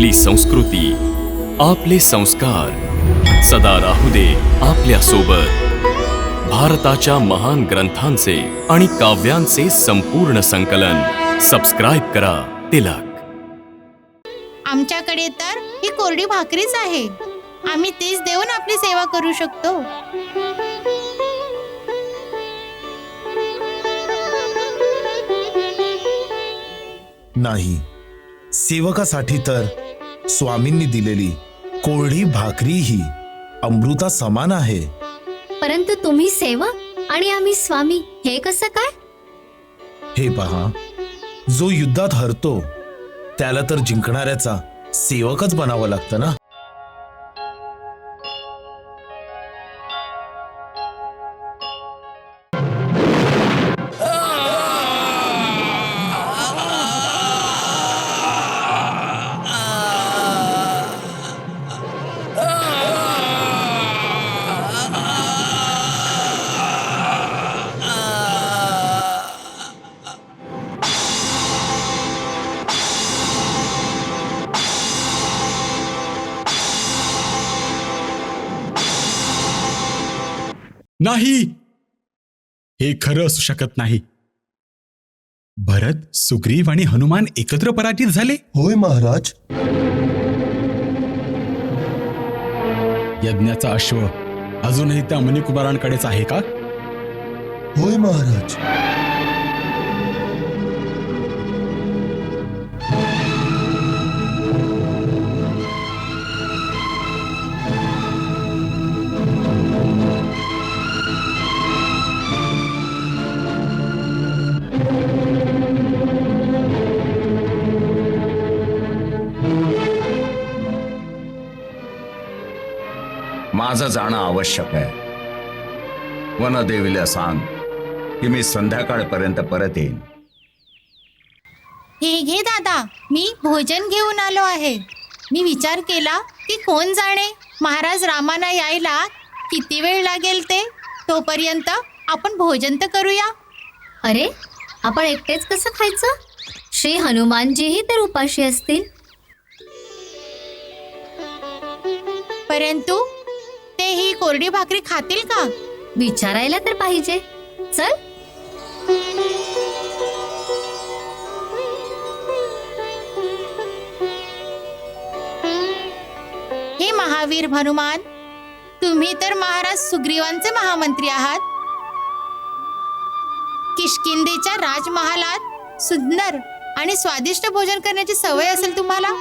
आपली संस्कृती आपले संस्कार. सदा राहू दे आपल्यासोबत भारताच्या महान ग्रंथांचे आणि काव्यांचे संपूर्ण संकलन. सबस्क्राईब करा तिलक. आमच्याकडे तर ही कोरडी भाकरीच आहे. आम्ही तीच देऊन आपली सेवा करू शकतो. नाही. सेवकासाठी तर स्वामींनी दिलेली कोरडी भाकरी ही अमृता समान आहे. परंतु तुम्ही सेवक आणि आम्ही स्वामी हे कसं काय? हे पहा जो युद्धात हरतो त्याला तर जिंकणाऱ्याचा सेवकच बनावं लागतं ना? नाही. हे खरं असू शकत नाही. भरत सुग्रीव आणि हनुमान एकत्र पराजित झाले. होय महाराज. यज्ञाचा अश्व अजूनही त्या मुनिकुमारांकडेच आहे का? होय महाराज. माझं जाणं आवश्यक आहे. वनदेवीला सांग की मी संध्याकाळपर्यंत परत येईन. हे घे दादा मी भोजन घेऊन आलो आहे. मी विचार केला की कोण जाणे? महाराज रामाना यायला किती वेळ लागेल ते? तोपर्यंत आपण भोजन तर करूया. अरे आपण एकटेच कसं खायचं? श्री हनुमानजीही तर उपाशी असतील. परंतु ते ही कोरडी भाकरी खातील का? विचारायला तर पाहिजे. चल. हे महावीर हनुमान तुम्ही तर महाराज सुग्रीवांचे महामंत्री आहात. किष्किंदेच्या राजमहालात सुंदर आणि स्वादिष्ट भोजन करण्याची सवय असेल तुम्हाला.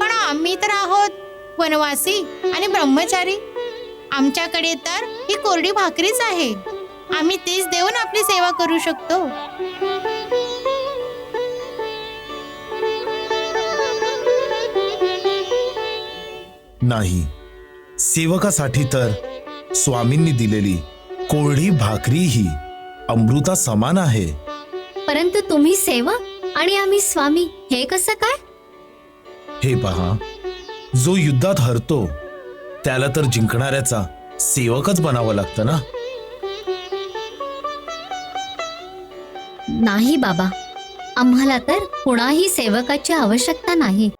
पण आम्ही तर आहोत वनवासी आणि ब्रह्मचारी. आमच्याकडे तर ही कोरडी भाकरीच आहे. आम्ही तीच देऊन आपली सेवा करू शकतो. नाही. सेवकासाठी तर स्वामींनी दिलेली कोरडी भाकरी ही अमृता समान आहे. परंतु तुम्ही सेवक आणि आम्ही स्वामी हे कसं काय? हे पहा. जो युद्धात हरतो त्याला तर जिंकणाऱ्याचा सेवकच बनावं लागतं ना? नाही बाबा. आम्हाला तर कुणाही सेवकाची आवश्यकता नाही.